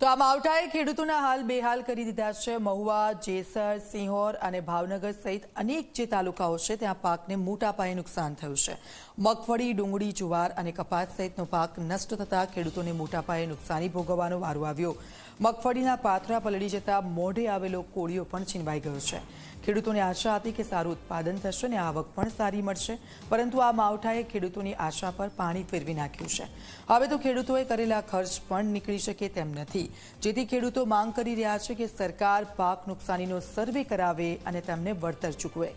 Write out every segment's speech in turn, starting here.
તો આ માવઠાએ ખેડૂતોના હાલ બેહાલ કરી દીધા છે. મહુવા, જેસર, સિંહોર અને ભાવનગર સહિત અનેક જે તાલુકાઓ છે, ત્યાં પાકને મોટા પાયે નુકસાન થયું છે. મગફળી, ડુંગળી, જુવાર અને કપાસ સહિતનો પાક નષ્ટ થતાં ખેડૂતોને મોટા પાયે નુકસાની ભોગવવાનો વારો આવ્યો. મગફળીના પાથરા પલળી જતા મોઢે આવેલો કોળિયો પણ છીનવાઈ ગયો છે. ખેડૂતોને આશા હતી કે સારું ઉત્પાદન થશે અને આવક પણ સારી મળશે, પરંતુ આ માવઠાએ ખેડૂતોની આશા પર પાણી ફેરવી નાખ્યું છે. હવે તો ખેડૂતોએ કરેલા ખર્ચ પણ નીકળી શકે તેમ નથી. જેથી ખેડૂતો માંગ કરી રહ્યા છે કે સરકાર પાક નુકસાનીનો સર્વે કરાવે અને તેમને વળતર ચૂકવે.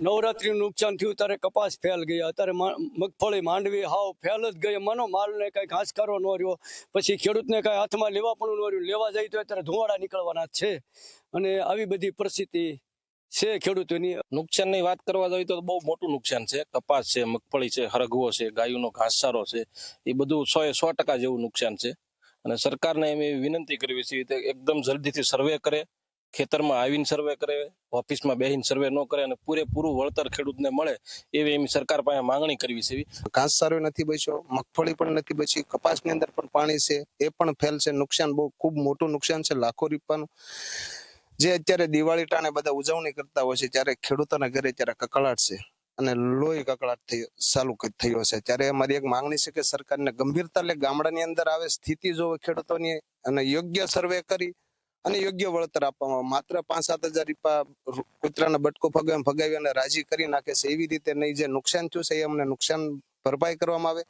નવરાત્રીનું નુકસાન થયું, ત્યારે કપાસ ફેલ ગયા અત્યારે મગફળી, માંડવી, હાવ ફેલ જ ગઈ. મનો માલને ઘાસ ઘાસકારો ન રહ્યો. પછી ખેડૂતને કાંઈ હાથમાં લેવા પણ ન રહ્યું. લેવા જાય તો અત્યારે ધુવાડા નીકળવાના છે. અને આવી બધી પરિસ્થિતિ છે ખેડૂતોની નુકસાનની વાત કરવા જોઈએ તો બહુ મોટું નુકસાન છે. કપાસ છે, મગફળી છે, હરગવો છે, ગાયોનો ઘાસચારો છે, એ બધું સો એ સો ટકા જેવું નુકસાન છે. અને સરકારને એમ એવી વિનંતી કરવી છે એકદમ જલ્દીથી સર્વે કરે, ખેતરમાં આવીને સર્વે કરે, ઓફિસમાં બેહીને સર્વે ન કરે અને પૂરેપૂરું વળતર ખેડૂતને મળે એવી એમ સરકાર પાસે માંગણી કરવી છે. ઘાસ સારો નથી બચ્યો, મગફળી પણ નથી બચી, કપાસની અંદર પણ પાણી છે, એ પણ ફેલ છે, નુકસાન બહુ, ખૂબ મોટું નુકસાન છે લાખો રૂપિયાનું જે અત્યારે દિવાળી ટાણે બધા ઉજવણી કરતા હોય છે ત્યારે ખેડૂતોના ઘરે ત્યારે કકળાટ છે અને લોહી કકળાટ ચાલુ થયો છે. ત્યારે અમારી એક માંગણી છે કે સરકારને ગંભીરતા લે, ગામડાની અંદર આવે, સ્થિતિ જોવે ખેડૂતોની અને યોગ્ય સર્વે કરી અને યોગ્ય વળતર આપવામાં. માત્ર પાંચ સાત હજાર રૂપિયા કૂતરાના બટકો ફગાવી ફગાવી અને રાજી કરી નાખે છે. એવી રીતે નહીં, જે નુકસાન થયું છે, એ અમને નુકસાન ભરપાઈ કરવામાં આવે.